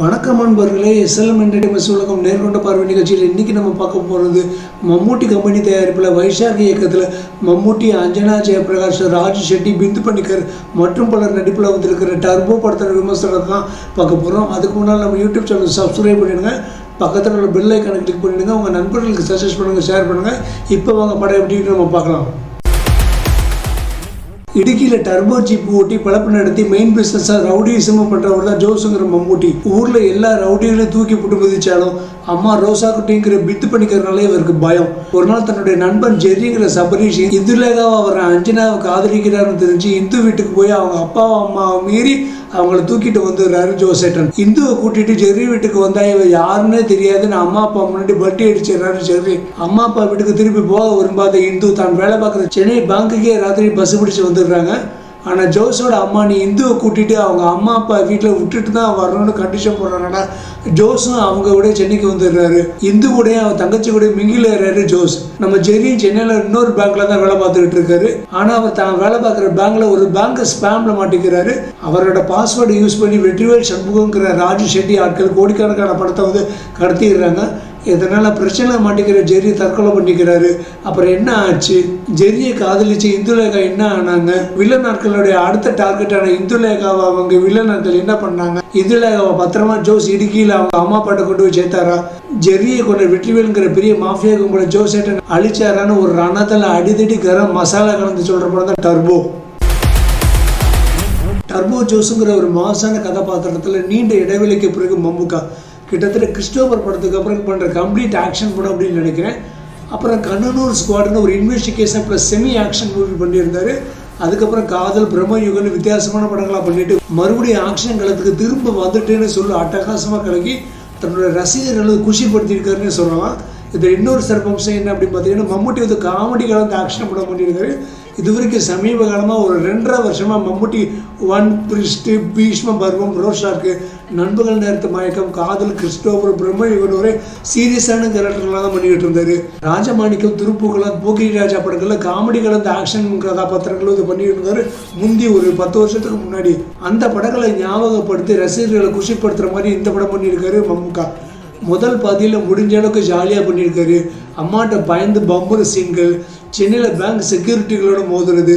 வணக்கம் அன்பர்களே SLM entertainments உலகம் நேர்கொண்ட பார்வை நிகழ்ச்சியில் இன்றைக்கி நம்ம பார்க்க போகிறது மம்மூட்டி கம்பெனி தயாரிப்பில் வைஷாகி இயக்கத்தில் மம்மூட்டி அஞ்சனா ஜெயபிரகாஷ் ராஜ் ஷெட்டி பிந்து பணிக்கர் மற்றும் பலர் நடிப்பில் வந்திருக்கிற டர்போ படத்தோட விமர்சனம் தான் பார்க்க போகிறோம் அதுக்கு முன்னால் நம்ம யூடியூப் சேனல் சப்ஸ்கிரைப் பண்ணிடுங்க. பக்கத்தில் உள்ள பெல் ஐக்கானை கிளிக் பண்ணிடுங்க. உங்கள் நண்பர்களுக்கு சஜஸ்ட் பண்ணுங்கள் ஷேர் பண்ணுங்கள் இப்போ வாங்க படம் எப்படின்னு நம்ம பார்க்கலாம். இடுக்கியில் டர்போ ஜீப் ஓட்டி பழப்பு நடத்தி மெயின் பிஸ்னஸாக ரவுடிசமும் பண்ணுறவர் தான் ஜோஸுங்கிற மம்மூட்டி. ஊரில் எல்லா ரவுடிகளையும் தூக்கி போட்டு மிதிச்சாலும் அம்மா ரோசா குட்டிங்கிற பித்து பண்ணிக்கிறனாலே இவருக்கு பயம். ஒரு நாள் தன்னுடைய நண்பன் ஜெர்ரிங்கிற சபரீஷ் இந்துலேகாவை அவர் அஞ்சனாவை காதலிக்கிறார்னு தெரிஞ்சு இந்து வீட்டுக்கு போய் அவங்க அப்பாவை அம்மாவை மீறி அவங்கள தூக்கிட்டு வந்துடுறாரு ஜோசேட்டன். இந்துவை கூட்டிட்டு ஜெர்ரி வீட்டுக்கு வந்தா இவ யாருன்னே தெரியாதுன்னு அம்மா அப்பா முன்னாடி பட்டி அடிச்சிடுறாரு ஜெர்ரி. அம்மா அப்பா வீட்டுக்கு திருப்பி போக விரும்பாத இந்து தான் வேலை பார்க்குற சென்னை பேங்க்குக்கே ராத்திரி பஸ் பிடிச்சு வந்துடுறாங்க. ஆனால் ஜோஸோட அம்மா நீ இந்துவை கூட்டிகிட்டு அவங்க அம்மா அப்பா வீட்டில் விட்டுட்டு தான் வரணும்னு கண்டிஷன் போடுறாங்கன்னா ஜோஸும் அவங்க கூட சென்னைக்கு வந்துடுறாரு. இந்து கூட அவன் தங்கச்சி கூட மிங்கிலேறாரு ஜோஸ் நம்ம ஜெரியும் சென்னையில் இன்னொரு பேங்க்ல தான் வேலை பார்த்துக்கிட்டு இருக்காரு. ஆனால் அவர் தான் வேலை பார்க்குற பேங்க்ல ஒரு பேங்க் ஸ்பேம்ல மாட்டிக்கிறாரு. அவரோட பாஸ்வேர்டு யூஸ் பண்ணி வெற்றிவேல் சண்முகங்கிற ராஜு ஷெட்டி ஆட்கள் கோடிக்கணக்கான படத்தை வந்து கடத்திடுறாங்க. இதனால் பிரச்சனை மாட்டிக்கிற? ஜெரி தற்கொலை பண்ணிக்கிறாரு. அப்புறம் என்ன ஆச்சு? ஜெரியை காதலிச்சு இந்துலேகா என்ன ஆனாங்க? வில்லன் நாட்களுடைய அடுத்த டார்கெட்டான இந்துலேகாவை அவங்க வில்லன் நாட்கள் என்ன பண்ணாங்க? இந்துலேகாவை பத்திரமா ஜோஸ் இடுக்கியில் அவங்க அம்மா பாட்டை கொண்டு போய் சேர்த்தாரா? ஜெரியை கொண்ட வெற்றிவேலுங்கிற பெரிய மாஃபியா கும்பல ஜோஸ் அழிச்சாரான்னு ஒரு ரணத்தில் அடிதடி கரம் மசாலா கலந்து சொல்கிற படம் தான் டர்போ. டர்போ ஜோஸுங்கிற ஒரு மாசான கதாபாத்திரத்தில் நீண்ட இடைவெளிக்கு பிறகு மம்முக்கா. கிட்டத்தட்ட கிறிஸ்டோபர் படத்துக்கு அப்புறம் பண்ணுற கம்ப்ளீட் ஆக்ஷன் படம் அப்படின்னு நினைக்கிறேன். அப்புறம் கண்ணனூர் ஸ்குவாடுன்னு ஒரு investigation plus semi action movie பண்ணியிருந்தாரு. அதுக்கப்புறம் காதல் பிரம்மயுகன்னு வித்தியாசமான படங்களாக பண்ணிட்டு மறுபடியும் ஆக்ஷன் களத்துக்கு திரும்ப வந்துட்டேன்னு சொல்லி அட்டகாசமாக கலக்கி தன்னோட ரசிகர்களை குஷிப்படுத்தியிருக்காருன்னு சொல்லலாம். இதில் இன்னொரு சிறப்பம்சம் என்ன அப்படின்னு பார்த்தீங்கன்னா மம்முட்டி வந்து காமெடி கலந்து ஆக்ஷன் படம் பண்ணியிருக்காரு. இது வரைக்கும் சமீப காலமாக ஒரு ரெண்டரை வருஷமாக மம்முட்டி ஒன் பிரிஸ்ட்டு பீஷ்ம பருவம் ரோஷாக்கு நண்பர்கள் நேரத்து மயக்கம் காதல் கிறிஸ்டோபர் பிரம்ம இவன் ஒரே சீரியஸான கேரக்டர்லாம் தான் பண்ணிக்கிட்டு இருந்தார். ராஜமாணிக்கம் திருப்புகளாம் போக்கிரி ராஜா படங்களில் காமெடி கலந்த ஆக்ஷன் கதாபாத்திரங்களும் இது பண்ணிட்டு இருந்தார். முந்தி ஒரு பத்து வருஷத்துக்கு முன்னாடி. அந்த படங்களை ஞாபகப்படுத்தி ரசிகர்களை குஷிப்படுத்துகிற மாதிரி இந்த படம் பண்ணியிருக்காரு மம்முக்கா. முதல் பாதியில் முடிஞ்ச அளவுக்கு ஜாலியாக பண்ணியிருக்காரு. அம்மாட்ட பயந்து பம்புற சீன்கள் சென்னையில் பேங்க் செக்யூரிட்டிகளோட மோதுறது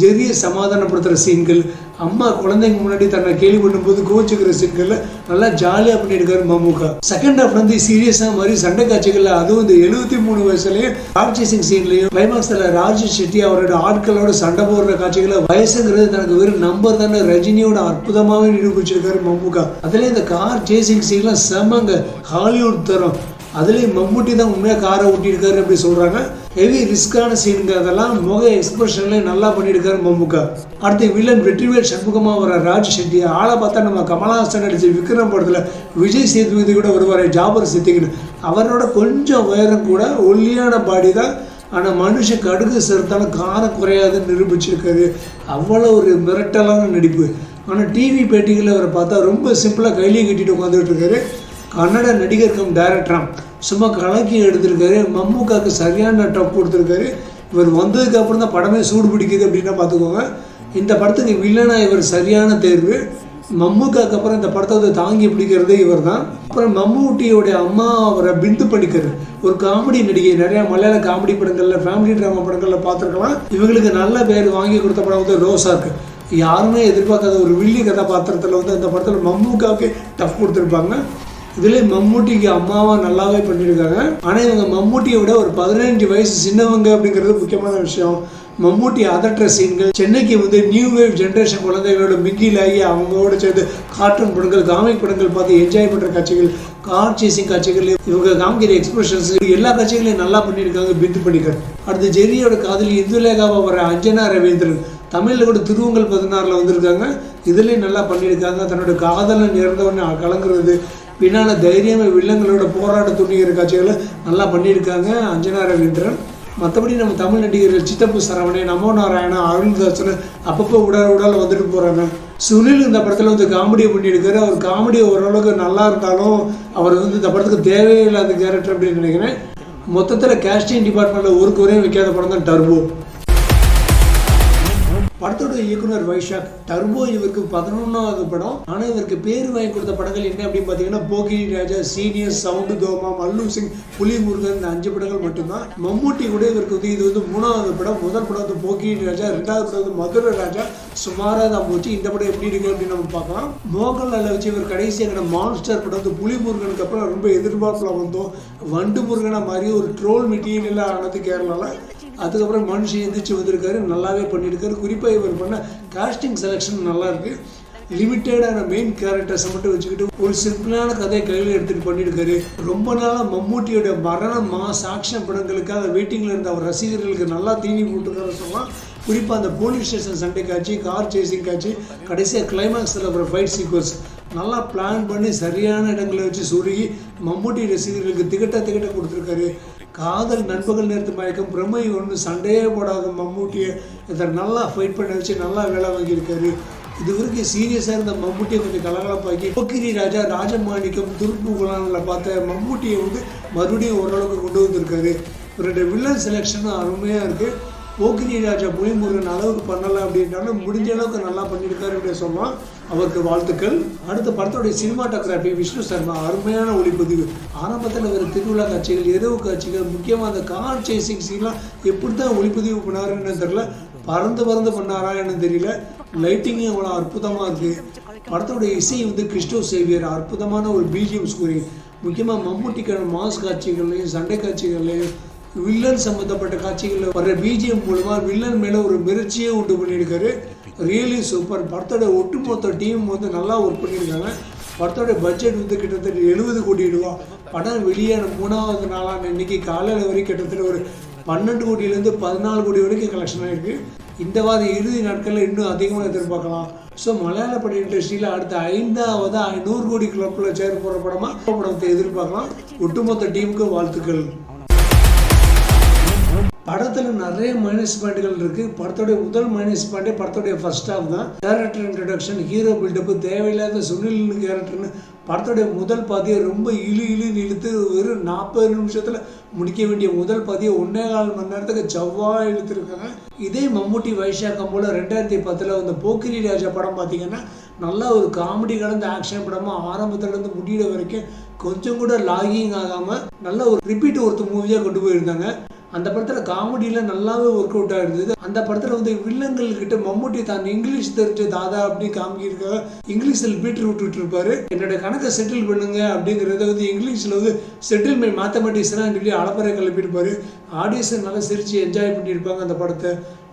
ஜெரியை சமாதானப்படுத்துகிற சீன்கள் அம்மா குழந்தைங்க முன்னாடி தன்னை கேள்வி பண்ணும்போது கோச்சுக்கிற சீன்கள் நல்லா ஜாலியாக பண்ணியிருக்காரு மமுகா செகண்ட் ஹாஃப் வந்து சீரியஸாக மாதிரி சண்டை காட்சிகளில் அதுவும் இந்த எழுபத்தி மூணு வயசுலேயும் கார் சேசிங் சீன்லையும் கிளைமாக்ஸில் ராஜ் செட்டி அவரோட ஆட்களோட சண்டை போடுற காட்சிகளை வயசுங்கிறது தனக்கு வெறும் நம்பர் தானே ரஜினியோட அற்புதமாகவே நிரூபிச்சிருக்காரு மமுகா அதுலேயும் இந்த கார் சேசிங் சீன்லாம் செம்மங்க ஹாலிவுட் தரம். அதுலேயும் மம்முட்டி தான் உண்மையாக காரை ஓட்டியிருக்காரு அப்படி சொல்கிறாங்க ஹெவி ரிஸ்கான சீனுங்க அதெல்லாம் முக எக்ஸ்பிரஷன்லேயும் நல்லா பண்ணியிருக்காரு மம்முக்கா. அடுத்து வில்லன் வெற்றிவேல் சண்முகமாக வர ராஜ் ஷெட்டி ஆளை பார்த்தா நம்ம கமலஹாசன் நடித்த விக்ரம் படத்தில் விஜய் சேதுபதி கூட வருவார் ஜாபர் சித்திக்குன்னு அவரோட கொஞ்சம் உயரம் கூட ஒல்லியான பாடி தான். ஆனால் மனுஷன் கடுகு செலுத்தாலும் காரம் குறையாதுன்னு நிரூபிச்சிருக்காரு. அவ்வளோ ஒரு மிரட்டலான நடிப்பு. ஆனால் டிவி பேட்டிகளில் அவரை பார்த்தா ரொம்ப சிம்பிளாக கையிலேயே கட்டிட்டு உட்காந்துட்டு இருக்காரு. கன்னட நடிகர் கம் டைரக்டராம் சும்மா கலக்கி எடுத்திருக்காரு. மம்முக்காக்கு சரியான டப் கொடுத்துருக்காரு. இவர் வந்ததுக்கு அப்புறம் தான் படமே சூடு பிடிக்குது அப்படின்னா பார்த்துக்கோங்க. இந்த படத்துக்கு வில்லனா இவர் சரியான தேர்வு. மம்முக்காக்கு அப்புறம் இந்த படத்தை வந்து தாங்கி பிடிக்கிறதே இவர் தான் அப்புறம் மம்மூட்டியோடைய அம்மா அவரை பிந்து பண்ணிக்கிறார் ஒரு காமெடி நடிகை. நிறைய மலையாள காமெடி படங்களில் ஃபேமிலி ட்ராமா படங்களில் பார்த்துருக்கலாம். இவங்களுக்கு நல்ல பேர் வாங்கி கொடுத்த படம் வந்து ரோசாக்கு யாருமே எதிர்பார்க்காத ஒரு வில்லி கதாபாத்திரத்தில் வந்து அந்த படத்தில் மம்முக்காவுக்கு டஃப் கொடுத்துருப்பாங்க. இதுல மம்மூட்டிக்கு அம்மாவா நல்லாவே பண்ணியிருக்காங்க. ஆனால் இவங்க மம்மூட்டியை விட ஒரு பதினஞ்சு வயசு சின்னவங்க அப்படிங்கிறது முக்கியமான விஷயம். மம்மூட்டி அதற்ற சீன்கள் சென்னைக்கு வந்து நியூ வேவ் ஜென்ரேஷன் குழந்தைகளோட மிங்கில் ஆகி அவங்களோட சேர்ந்து கார்ட்டூன் படங்கள் காமிக் படங்கள் பார்த்து என்ஜாய் பண்ணுற காட்சிகள் கார் சேசிங் காட்சிகள் இவங்க காமிக்கிற எக்ஸ்பிரஷன்ஸ் எல்லா காட்சிகளையும் நல்லா பண்ணியிருக்காங்க பிந்து பண்ணிக்கர் அடுத்து ஜெரியோட காதலி இந்துலேகாவை வர அஞ்சனா ரவீந்திரன். தமிழில் கூட திருவங்கல் பதினாறில் வந்திருக்காங்க. இதுலேயும் நல்லா பண்ணியிருக்காங்க. தன்னோட காதலை இறந்தவொடனே கலங்குறது பின்னால் தைரியமாக வில்லங்களோட போராட துணிகிற காட்சிகளை நல்லா பண்ணியிருக்காங்க. அஞ்சனா ரவீந்திரன் மற்றபடி நம்ம தமிழ் நடிகர்கள் சித்தப்பு சரவணன் நமோ நாராயணா அருள்தாசன் அப்பப்போ உடல் உடல் வந்துட்டு போகிறாங்க சுனில் இந்த படத்தில் வந்து காமெடியை பண்ணியிருக்காரு. அவர் காமெடி ஓரளவுக்கு நல்லா இருந்தாலும் அவர் வந்து இந்த படத்துக்கு தேவையில்லாத கேரக்டர் அப்படின்னு நினைக்கிறேன். மொத்தத்தில் கேஸ்டிங் டிபார்ட்மெண்ட்டில் ஒரு குறையும் வைக்காத படம் தான் டர்போ. படத்தோட இயக்குனர் வைஷாக் டர்போ இவருக்கு பதினொன்றாவது படம். ஆனால் இவருக்கு பேர் வாங்கி கொடுத்த படங்கள் என்ன அப்படின்னு பார்த்தீங்கன்னா போகிரி ராஜா சீனியர் சவுண்டு தோமா மல்லு சிங் புலி முருகன் இந்த அஞ்சு படங்கள் மட்டும்தான். மம்மூட்டி கூட இவருக்கு வந்து இது வந்து மூணாவது படம். முதல் படம் வந்து போகிரி ராஜா ரெண்டாவது படம் வந்து மதுரை ராஜா. சுமாராக தான் போச்சு. இந்த படம் எப்படி இருக்கு அப்படின்னு நம்ம பார்க்கலாம். மோகன்லால வச்சு இவர் கடைசியாக மான்ஸ்டர் படம் வந்து புலி முருகனுக்கு அப்புறம் ரொம்ப எதிர்பார்ப்பில் வந்தோம். வண்டு முருகனை மாதிரி ஒரு ட்ரோல் மெட்டீரியலாக ஆனது கேரளாவில் அதுக்கப்புறம் மனுஷன் எந்திரிச்சு வந்திருக்காரு நல்லாவே பண்ணியிருக்காரு. குறிப்பாக இவர் பண்ண காஸ்டிங் செலெக்ஷன் நல்லா இருக்கு. லிமிட்டடான மெயின் கேரக்டர்ஸை மட்டும் வச்சுக்கிட்டு ஒரு சிம்பிளான கதையை கையில் எடுத்துகிட்டு பண்ணியிருக்காரு. ரொம்ப நாளாக மம்மூட்டியோட மரண மா ஆக்ஷன் படங்களுக்காக வெயிட்டிங்கில் இருந்த அவர் ரசிகர்களுக்கு நல்லா தீனி போட்டுருக்காரு சொல்லலாம். குறிப்பாக அந்த போலீஸ் ஸ்டேஷன் சண்டை காட்சி கார் சேசிங் காட்சி கடைசியாக கிளைமேக்ஸில் அப்புறம் ஃபைட் சீக்வன்ஸ் நல்லா பிளான் பண்ணி சரியான இடங்களை வச்சு சுருகி மம்மூட்டி ரசிகர்களுக்கு திகட்ட திகட்ட கொடுத்துருக்காரு. காதல் நண்பகல் நேரத்து மயக்கம் பிரம்மை ஒன்று சண்டையே போடாத மம்மூட்டியை இதை நல்லா ஃபைட் பண்ண வச்சு நல்லா வேலை வாங்கியிருக்காரு. இது வரைக்கும் சீரியஸாக இருந்த மம்மூட்டியை கொஞ்சம் கலகலப்பாக்கி போக்கிரி ராஜா ராஜமாணிக்கம் துருப்பு குலானில் பார்த்த மம்மூட்டியை வந்து மறுபடியும் ஓரளவுக்கு கொண்டு வந்திருக்காரு. இவருடைய வில்லன் செலெக்ஷனும் அருமையாக இருக்குது போக்கிரி ராஜா மொழிமுருகன் அளவுக்கு பண்ணலை அப்படின்றாலும் முடிஞ்ச அளவுக்கு நல்லா பண்ணியிருக்காரு அப்படின்னு சொல்லலாம். அவருக்கு வாழ்த்துக்கள். அடுத்த படத்தோடைய சினிமாட்டோகிராஃபி விஷ்ணு சர்மா அருமையான ஒளிப்பதிவு. ஆரம்பத்தில் அவர் திருவிழா காட்சிகள் இரவு காட்சிகள் முக்கியமாக அந்த கார் சேசிங் சீன்லாம் எப்படி தான் ஒளிப்பதிவு பண்ணாருன்னு தெரில பறந்து பறந்து பண்ணாரா என்னன்னு தெரியல. லைட்டிங்கும் அவ்வளோ அற்புதமாக இருக்குது படத்தோட இசை வந்து கிறிஸ்டோ சேவியர் அற்புதமான ஒரு பிஜிஎம் ஸ்கோரிங் முக்கியமாக மம்முட்டிக்கான மாஸ் காட்சிகள்லையும் சண்டை காட்சிகள்லையும் வில்லன் சம்மந்தப்பட்ட காட்சிகளில் வர பிஜிஎம் மூலமாக வில்லன் மேலே ஒரு மிரட்சியே உண்டு பண்ணியிருக்காரு. ரியலி சூப்பர் படத்தோட ஒட்டுமொத்த டீம் வந்து நல்லா ஒர்க் பண்ணியிருக்காங்க. படத்தோட பட்ஜெட் வந்து கிட்டத்தட்ட எழுபது கோடி ரூபா படம் வெளியான மூணாவது நாளான இன்னைக்கு காலையில் வரைக்கும் கிட்டத்தட்ட ஒரு பன்னெண்டு கோடியிலேருந்து பதினாலு கோடி வரைக்கும் கலெக்ஷன் ஆகிருக்கு இந்த வார இறுதி நாட்களில் இன்னும் அதிகமாக எதிர்பார்க்கலாம். ஸோ மலையாள பட இண்டஸ்ட்ரியில் அடுத்த ஐந்தாவது நூறு கோடி கிளப்பில் சேர போகிற படமாக படத்தை எதிர்பார்க்கலாம். ஒட்டுமொத்த டீமுக்கு வாழ்த்துக்கள். படத்தில் நிறைய மைனஸ் பாயிண்ட்கள் இருக்குது படத்துடைய முதல் மைனஸ் பாயிண்டே படத்துடைய ஃபர்ஸ்ட் ஆஃப் தான். கேரக்டர் இன்ட்ரடக்ஷன் ஹீரோ பில்டப்பு தேவையில்லாத சுனில் கேரக்டர்னு படத்துடைய முதல் பாதியை ரொம்ப இழு இழு இழுத்து வெறும் நாற்பது நிமிஷத்தில் முடிக்க வேண்டிய முதல் பாதியை ஒன்றே கால் மணி நேரத்துக்கு செவ்வாய் இழுத்துருக்காங்க. இதே மம்முட்டி வைஷாக்கம் போல் ரெண்டாயிரத்தி பத்தில் அந்த போக்கிரி ராஜா படம் பார்த்தீங்கன்னா நல்லா ஒரு காமெடி கலந்த ஆக்ஷன் படமாக ஆரம்பத்துலேருந்து முடிகிற வரைக்கும் கொஞ்சம் கூட லாகிங் ஆகாமல் நல்ல ஒரு ரிப்பீட் ஒருத்தர் மூவியாக கொண்டு போயிருந்தாங்க. அந்த படத்தில் காமெடியில் நல்லாவே ஒர்க் அவுட் ஆகிருந்தது அந்த படத்தில் வந்து வில்லங்கள்கிட்ட மம்முட்டி தான் இங்கிலீஷ் தெரிஞ்ச தாதா அப்படி காமிக்கிருக்காங்க இங்கிலீஷில் பீட்டர் விட்டுட்டு இருப்பாரு என்னோட கணக்கை செட்டில் பண்ணுங்க அப்படிங்கிறத வந்து இங்கிலீஷில் வந்து செட்டில்மெண்ட் மேத்தமெட்டிக்ஸ்லாம் சொல்லி அளப்பறை கிளப்பியிருப்பாரு. ஆடியன்ஸை நல்லா சிரித்து என்ஜாய் பண்ணியிருப்பாங்க அந்த படத்தை.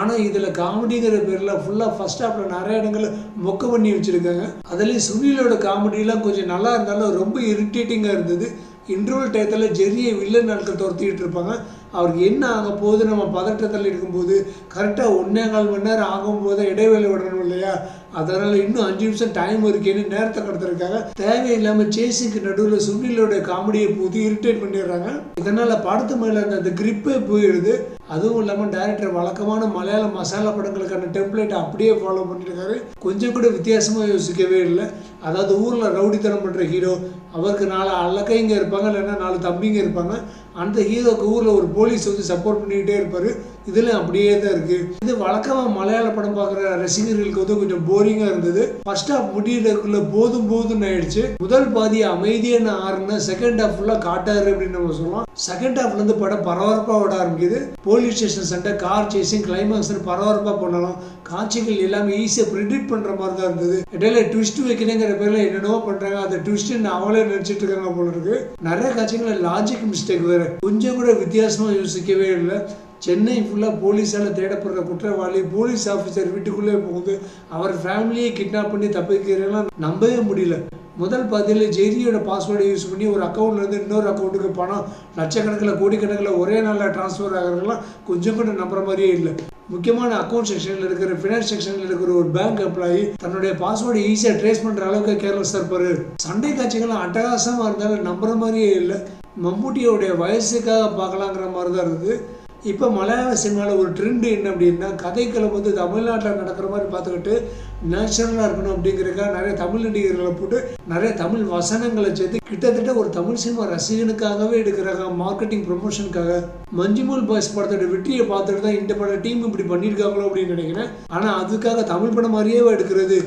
ஆனால் இதில் காமெடிங்கிற பேரில் ஃபுல்லாக ஃபஸ்ட் ஹாஃபில் நிறைய இடங்களில் மொக்க பண்ணி வச்சுருக்காங்க. அதுலேயும் சுனிலோட காமெடியெலாம் கொஞ்சம் நல்லா இருந்தாலும் ரொம்ப இரிட்டேட்டிங்காக இருந்தது. இன்டர்வல் டயத்தில் ஜெர்ரியை வில்லன் நாட்கள் துரத்திக்கிட்டு இருப்பாங்க. அவருக்கு என்ன ஆக போகுது? நம்ம பதட்டத்தில் இருக்கும்போது கரெக்டாக ஒன்றே கால் மணி நேரம் ஆகும்போது இடைவேளை விடணும் இல்லையா? அதனால் இன்னும் அஞ்சு நிமிஷம் டைம் இருக்கேன்னு நேரத்தை கடத்துறதுக்காக தேவையில்லாமல் சேசிக்கு நடுவில் சுனிலோட காமெடியை போது இரிட்டேட் பண்ணிடுறாங்க. இதனால் படத்து மேலே அந்த கிரிப்பே போயிடுது. அதுவும் இல்லாமல் டேரக்டர் வழக்கமான மலையாள மசாலா படங்களுக்கான டெம்ப்ளேட்டை அப்படியே ஃபாலோ பண்ணியிருக்காரு கொஞ்சம் கூட வித்தியாசமாக யோசிக்கவே இல்லை. அதாவது ஊரில் ரவுடித்தனம் பண்ணுற ஹீரோ அவருக்கு நாலு அல்லக்கைங்க இருப்பாங்க இல்லைன்னா நாலு தம்பிங்க இருப்பாங்க. அந்த ஹீரோக்கு ஊரில் ஒரு போலீஸ் வந்து சப்போர்ட் பண்ணிக்கிட்டே இருப்பார். இதில் அப்படியே தான் இருக்குது இது வழக்கமாக மலையாள படம் பார்க்குற ரசிகர்களுக்கு வந்து கொஞ்சம் போரிங்காக இருந்தது. ஃபர்ஸ்ட் ஹாஃப் முடியறதுக்குள்ள போதும் போதும்னு ஆயிடுச்சு. முதல் பாதி அமைதியான ஆறுனா செகண்ட் ஹாஃப் ஃபுல்லாக காட்டாரு அப்படின்னு நம்ம சொல்லலாம். செகண்ட் ஹாஃப்லேருந்து படம் பரபரப்பாக விட ஆரம்பிக்குது. போலீஸ் ஸ்டேஷன் சண்டை கார் சேசிங் கிளைமாக்ஸ்னு பரபரப்பாக பண்ணலாம். காட்சிகள் எல்லாமே ஈஸியாக ப்ரிடிக்ட் பண்ணுற மாதிரி தான் இருந்தது. இடையில ட்விஸ்ட் வைக்கணுங்கிற பேரில் என்னென்னவோ பண்ணுறாங்க அந்த ட்விஸ்ட்டு அவங்களே நினச்சிட்டு இருக்காங்க போல இருக்கு. நிறைய காட்சிகள் லாஜிக் மிஸ்டேக் வேறு. கொஞ்சம் கூட வித்தியாசமாக யோசிக்கவே இல்லை. சென்னை ஃபுல்லாக போலீஸால் தேடப்படுற குற்றவாளி போலீஸ் ஆஃபீஸர் வீட்டுக்குள்ளே போகுது. அவர் ஃபேமிலியை கிட்னாப் பண்ணி தப்பிக்கிறதெல்லாம் நம்பவே முடியல. முதல் பாதியில் ஜெய்தியோட பாஸ்வேர்டை யூஸ் பண்ணி ஒரு அக்கௌண்ட்லேருந்து இன்னொரு அக்கௌண்ட்டுக்கு பணம் லட்சக்கணக்கில் கோடிக்கணக்கில் ஒரே நாளில் ட்ரான்ஸ்ஃபர் ஆகிறதுலாம் கொஞ்சம் கூட நம்புற மாதிரியே இல்லை. முக்கியமான அக்கௌண்ட் செக்ஷனில் இருக்கிற ஃபினான்ஸ் செக்ஷனில் இருக்கிற ஒரு பேங்க் எம்ப்ளாயி தன்னுடைய பாஸ்வேர்டு ஈஸியாக ட்ரேஸ் பண்ணுற அளவுக்கு கேர்லெஸ்ஸாக இருப்பார். சண்டை காட்சிகள்லாம் அட்டகாசமாக இருந்தாலும் நம்புற மாதிரியே இல்லை. மம்முட்டியோடைய வயசுக்காக பார்க்கலாங்கிற மாதிரி தான் இருக்குது இப்போ மலையாள சினிமாவில் ஒரு ட்ரெண்டு என்ன அப்படின்னா கதைக்களம் வந்து தமிழ்நாட்டில் நடக்கிற மாதிரி பார்த்துக்கிட்டு நேச்சுரலாக இருக்கணும் அப்படிங்கிறதுக்காக நிறைய தமிழ் நடிகர்களை போட்டு நிறைய தமிழ் வசனங்களை சேர்த்து கிட்டத்தட்ட ஒரு தமிழ் சினிமா ரசிகனுக்காகவே எடுக்கிறாங்க மார்க்கெட்டிங் ப்ரொமோஷனுக்காக மஞ்சுமல் பாய்ஸ் படத்தோட வெற்றியை பார்த்துட்டு தான் இந்த பட டீம் இப்படி பண்ணியிருக்காங்களோ அப்படின்னு நினைக்கிறேன். ஆனால் அதுக்காக தமிழ் படம் மாதிரியே எடுக்கிறது.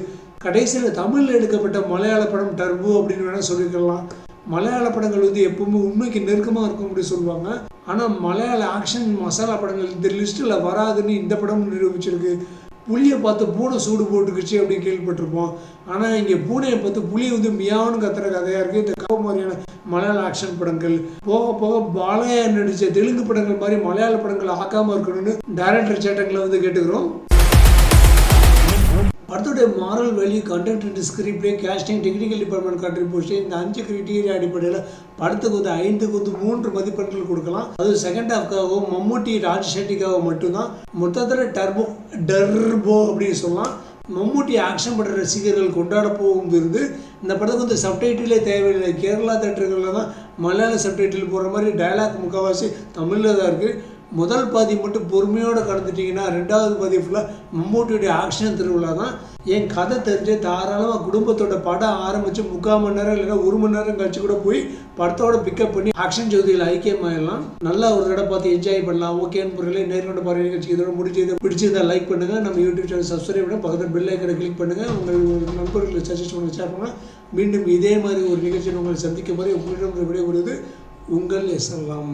கடைசியில் தமிழில் எடுக்கப்பட்ட மலையாள படம் டர்போ அப்படின்னு வேணால் சொல்லிக்கலாம் மலையாள படங்கள் வந்து எப்பவுமே உண்மைக்கு நெருக்கமாக இருக்கும் அப்படி சொல்லுவாங்க. ஆனால் மலையாள ஆக்ஷன் மசாலா படங்கள் இந்த லிஸ்ட்டில் வராதுன்னு இந்த படம் நிரூபிச்சிருக்கு. புளியை பார்த்து பூனை சூடு போட்டுக்குச்சு அப்படின்னு கேள்விப்பட்டிருப்போம். ஆனால் இங்கே பூனையை பார்த்து புளி வந்து மியாவுன்னு கத்துற கதையாக இருக்குது இந்த கவ மாதிரியான மலையாள ஆக்ஷன் படங்கள். போக போக பாலையா நடித்த தெலுங்கு படங்கள் மாதிரி மலையாள படங்கள் ஆக்காமல் இருக்கணும்னு டைரக்டர் சேட்டங்களை வந்து கேட்டுக்கிறோம். படத்துடைய moral value content and script casting technical department contribution இந்த அஞ்சு கிரிட்டீரியா அடிப்படையில் படத்துக்கு வந்து ஐந்துக்கு வந்து மூன்று மதிப்பெண்கள் கொடுக்கலாம். அது செகண்ட் ஹாஃப்காகவும் மம்முட்டி ராஜ்ஷெட்டிக்காக மட்டும்தான். மொத்தத்தில் டர்போ டர்போ அப்படின்னு சொல்லலாம். மம்முட்டி ஆக்ஷன் பட ரசிகர்கள் கொண்டாட போகும் விருது. இந்த படத்துக்கு வந்து சப்டைட்டிலே தேவையில்லை. கேரளா தேட்டர்களில் தான் மலையாள சப்டைட்டில் போகிற மாதிரி டைலாக் முக்கால்வாசி தமிழில் தான் இருக்குது முதல் பாதி மட்டும் பொறுமையோடு கடந்துட்டிங்கன்னா ரெண்டாவது பாதி ஃபுல்லாக மம்மூட்டியுடைய ஆக்ஷன் திருவிழா தான். என் கதை தெரிஞ்சு தாராளமாக குடும்பத்தோட படம் ஆரம்பித்து முக்கால் மணி நேரம் இல்லைன்னா ஒரு மணி நேரம் கழிச்சு கூட போய் படத்தோட பிக்கப் பண்ணி ஆக்ஷன் ஜோதியில் ஐக்கியமாயிடலாம் நல்லா ஒரு தடவை பார்த்து என்ஜாய் பண்ணலாம். ஓகேன்னு பொருளை நேர்கொண்ட பார்வை நிகழ்ச்சி இதோட முடிஞ்சது. பிடிச்சிருந்தா லைக் பண்ணுங்கள் நம்ம யூடியூப் சேனல் சப்ஸ்கிரைப் பண்ணி பக்கத்தில் பெல் ஐக்கனை கிளிக் பண்ணுங்கள் உங்கள் நண்பர்களுக்கு சஜஸ்ட் பண்ண ஷேர் பண்ணால் மீண்டும் இதே மாதிரி ஒரு நிகழ்ச்சியில் உங்களை சந்திக்கும் வரை உங்களிடம் விடைபெறுவது உங்கள் எஸ்எல்லாம்